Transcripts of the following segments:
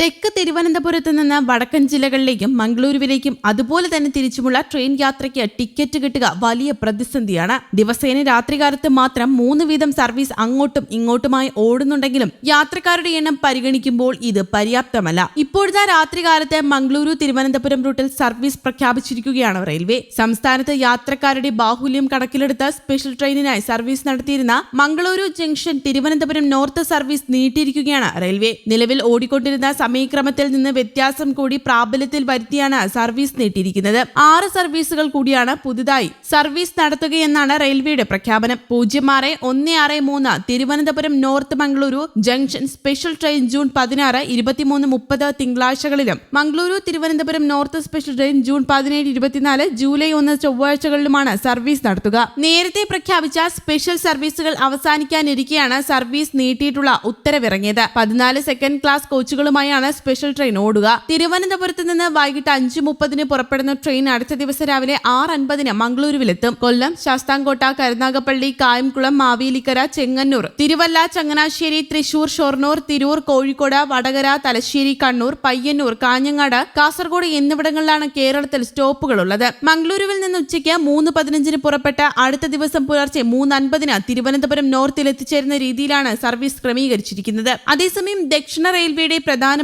തെക്ക് തിരുവനന്തപുരത്ത് നിന്ന് വടക്കൻ ജില്ലകളിലേക്കും മംഗളൂരുവിലേക്കും അതുപോലെ തന്നെ തിരിച്ചുമുള്ള ട്രെയിൻ യാത്രയ്ക്ക് ടിക്കറ്റ് കിട്ടുക വലിയ പ്രതിസന്ധിയാണ്. ദിവസേന രാത്രികാലത്ത് മാത്രം മൂന്ന് വീതം സർവീസ് അങ്ങോട്ടും ഇങ്ങോട്ടുമായി ഓടുന്നുണ്ടെങ്കിലും യാത്രക്കാരുടെ എണ്ണം പരിഗണിക്കുമ്പോൾ ഇത് പര്യാപ്തമല്ല. ഇപ്പോഴത്തെ രാത്രികാലത്ത് മംഗളൂരു തിരുവനന്തപുരം റൂട്ടിൽ സർവീസ് പ്രഖ്യാപിച്ചിരിക്കുകയാണ് റെയിൽവേ. സംസ്ഥാനത്ത് യാത്രക്കാരുടെ ബാഹുല്യം കണക്കിലെടുത്ത് സ്പെഷ്യൽ ട്രെയിനിനായി സർവീസ് നടത്തിയിരുന്ന Mangaluru junction Thiruvananthapuram north service നീട്ടിയിരിക്കുകയാണ് railway. നിലവിൽ ഓടിക്കൊണ്ടിരുന്ന സമയക്രമത്തിൽ നിന്ന് വ്യത്യാസം കൂടി പ്രാബല്യത്തിൽ വരുത്തിയാണ് സർവീസ് നീട്ടിയിരിക്കുന്നത്. ആറ് സർവീസുകൾ കൂടിയാണ് പുതുതായി സർവീസ് നടത്തുകയെന്നാണ് റെയിൽവേയുടെ പ്രഖ്യാപനം. പൂജ്യം ആറ് ഒന്ന് ആറ് മൂന്ന് Thiruvananthapuram north Mangaluru junction special train June പതിനാറ് ഇരുപത്തിമൂന്ന് മുപ്പത് തിങ്കളാഴ്ചകളിലും. Mangaluru Thiruvananthapuram north special train June പതിനേഴ് ഇരുപത്തിനാല് ജൂലൈ ഒന്ന് ചൊവ്വാഴ്ചകളിലുമാണ് സർവീസ് നടത്തുക. നേരത്തെ പ്രഖ്യാപിച്ച സ്പെഷ്യൽ സർവീസുകൾ അവസാനിക്കാനിരിക്കെയാണ് സർവീസ് നീട്ടിയിട്ടുള്ള ഉത്തരവിറങ്ങിയത്. പതിനാല് സെക്കൻഡ് ക്ലാസ് കോച്ചുകളുമായാണ് സ്പെഷ്യൽ ട്രെയിൻ ഓടുക. തിരുവനന്തപുരത്ത് നിന്ന് വൈകിട്ട് അഞ്ച് മുപ്പതിന് പുറപ്പെടുന്ന ട്രെയിൻ അടുത്ത ദിവസം രാവിലെ ആറ് അൻപതിന് മംഗളൂരുവിലെത്തും. കൊല്ലം ശാസ്താംകോട്ട കരുനാഗപ്പള്ളി കായംകുളം മാവേലിക്കര ചെങ്ങന്നൂർ തിരുവല്ല ചങ്ങനാശ്ശേരി തൃശൂർ ഷൊർണൂർ തിരൂർ കോഴിക്കോട് വടകര തലശ്ശേരി കണ്ണൂർ പയ്യന്നൂർ കാഞ്ഞങ്ങാട് കാസർഗോഡ് എന്നിവിടങ്ങളിലാണ് കേരളത്തിൽ സ്റ്റോപ്പുകൾ ഉള്ളത് മംഗളൂരുവിൽ നിന്ന് ഉച്ചയ്ക്ക് മൂന്ന് പതിനഞ്ചിന് പുറപ്പെട്ട അടുത്ത ദിവസം പുലർച്ചെ മൂന്ന് അൻപതിന് തിരുവനന്തപുരം നോർത്തിൽ എത്തിച്ചേരുന്ന രീതിയിലാണ് സർവീസ് ക്രമീകരിച്ചിരിക്കുന്നത്. അതേസമയം ദക്ഷിണ റെയിൽവേയുടെ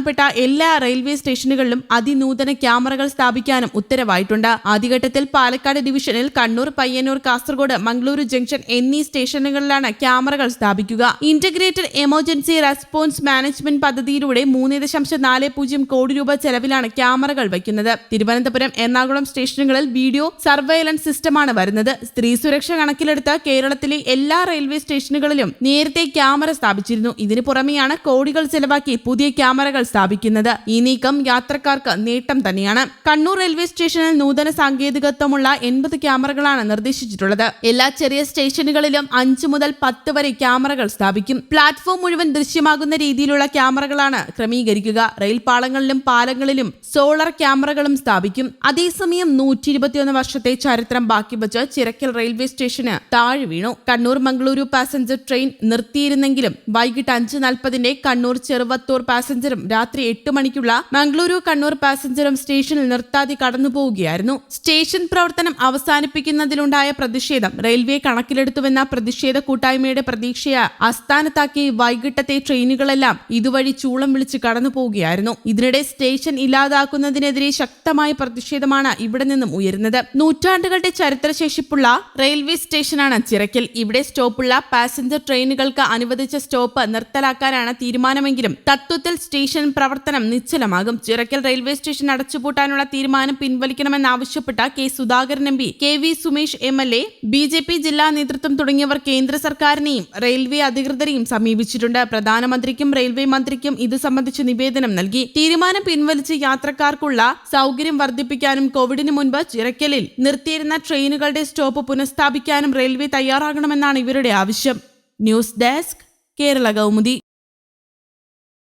പ്രധാനപ്പെട്ട എല്ലാ റെയിൽവേ സ്റ്റേഷനുകളിലും അതിനൂതന ക്യാമറകൾ സ്ഥാപിക്കാനും ഉത്തരവായിട്ടുണ്ട്. ആദ്യഘട്ടത്തിൽ പാലക്കാട് ഡിവിഷനിൽ കണ്ണൂർ പയ്യന്നൂർ കാസർഗോഡ് മംഗളൂരു ജംഗ്ഷൻ എന്നീ സ്റ്റേഷനുകളിലാണ് ക്യാമറകൾ സ്ഥാപിക്കുക. ഇന്റഗ്രേറ്റഡ് എമർജൻസി റെസ്പോൺസ് മാനേജ്മെന്റ് പദ്ധതിയിലൂടെ മൂന്ന് ദശാംശം നാല് പൂജ്യം കോടി രൂപ ചെലവിലാണ് ക്യാമറകൾ വയ്ക്കുന്നത്. തിരുവനന്തപുരം എറണാകുളം സ്റ്റേഷനുകളിൽ വീഡിയോ സർവൈലൻസ് സിസ്റ്റമാണ് വരുന്നത്. സ്ത്രീ സുരക്ഷ കണക്കിലെടുത്ത് കേരളത്തിലെ എല്ലാ റെയിൽവേ സ്റ്റേഷനുകളിലും നേരത്തെ ക്യാമറ സ്ഥാപിച്ചിരുന്നു. ഇതിനു പുറമെയാണ് കോടികൾ ചെലവാക്കി പുതിയ ക്യാമറകൾ സ്ഥാപിക്കുന്നത്. ഈ നീക്കം യാത്രക്കാർക്ക് നേട്ടം തന്നെയാണ്. കണ്ണൂർ റെയിൽവേ സ്റ്റേഷനിൽ നൂതന സാങ്കേതികത്വമുള്ള എൺപത് ക്യാമറകളാണ് നിർദ്ദേശിച്ചിട്ടുള്ളത്. എല്ലാ ചെറിയ സ്റ്റേഷനുകളിലും അഞ്ചു മുതൽ പത്ത് വരെ ക്യാമറകൾ സ്ഥാപിക്കും. പ്ലാറ്റ്ഫോം മുഴുവൻ ദൃശ്യമാകുന്ന രീതിയിലുള്ള ക്യാമറകളാണ് ക്രമീകരിക്കുക. റെയിൽ പാളങ്ങളിലും പാലങ്ങളിലും സോളാർ ക്യാമറകളും സ്ഥാപിക്കും. അതേസമയം നൂറ്റി ഇരുപത്തിയൊന്ന് വർഷത്തെ ചരിത്രം ബാക്കി വച്ച് ചിറക്കൽ റെയിൽവേ സ്റ്റേഷന് താഴെ വീണു. കണ്ണൂർ മംഗളൂരു പാസഞ്ചർ ട്രെയിൻ നിർത്തിയിരുന്നെങ്കിലും വൈകിട്ട് അഞ്ച് നാൽപ്പതിന്റെ കണ്ണൂർ ചെറുവത്തൂർ പാസഞ്ചറും രാത്രി എട്ട് മണിക്കുള്ള മംഗളൂരു കണ്ണൂർ പാസഞ്ചറും സ്റ്റേഷനിൽ നിർത്താതെ കടന്നുപോവുകയായിരുന്നു സ്റ്റേഷൻ പ്രവർത്തനം അവസാനിപ്പിക്കുന്നതിലുണ്ടായ പ്രതിഷേധം റെയിൽവേ കണക്കിലെടുത്തുവെന്ന പ്രതിഷേധ കൂട്ടായ്മയുടെ പ്രതീക്ഷയെ അസ്ഥാനത്താക്കി വൈകിട്ടത്തെ ട്രെയിനുകളെല്ലാം ഇതുവഴി ചൂളം വിളിച്ച് കടന്നുപോവുകയായിരുന്നു ഇതിനിടെ സ്റ്റേഷൻ ഇല്ലാതാക്കുന്നതിനെതിരെ ശക്തമായ പ്രതിഷേധമാണ് ഇവിടെ നിന്നും ഉയരുന്നത്. നൂറ്റാണ്ടുകളുടെ ചരിത്രശേഷിപ്പുള്ള റെയിൽവേ സ്റ്റേഷനാണ് ചിറക്കൽ ഇവിടെ സ്റ്റോപ്പുള്ള പാസഞ്ചർ ട്രെയിനുകൾക്ക് അനുവദിച്ച സ്റ്റോപ്പ് നിർത്തലാക്കാനാണ് തീരുമാനമെങ്കിലും തത്വത്തിൽ സ്റ്റേഷൻ പ്രവർത്തനം നിശ്ചലമാകും. ചിറക്കൽ റെയിൽവേ സ്റ്റേഷൻ അടച്ചുപൂട്ടാനുള്ള തീരുമാനം പിൻവലിക്കണമെന്നാവശ്യപ്പെട്ട K Sudhakaran M P K V Sumesh M L A B J P ജില്ലാ നേതൃത്വം തുടങ്ങിയവർ കേന്ദ്ര സർക്കാരിനെയും റെയിൽവേ അധികൃതരെയും സമീപിച്ചിട്ടുണ്ട്. പ്രധാനമന്ത്രിക്കും റെയിൽവേ മന്ത്രിക്കും ഇത് സംബന്ധിച്ച് നിവേദനം നൽകി. തീരുമാനം പിൻവലിച്ച് യാത്രക്കാർക്കുള്ള സൗകര്യം വർദ്ധിപ്പിക്കാനും കോവിഡിന് മുൻപ് ചിറക്കലിൽ നിർത്തിയിരുന്ന ട്രെയിനുകളുടെ സ്റ്റോപ്പ് പുനഃസ്ഥാപിക്കാനും റെയിൽവേ തയ്യാറാകണമെന്നാണ് ഇവരുടെ ആവശ്യം. News desk Kerala Kaumudi.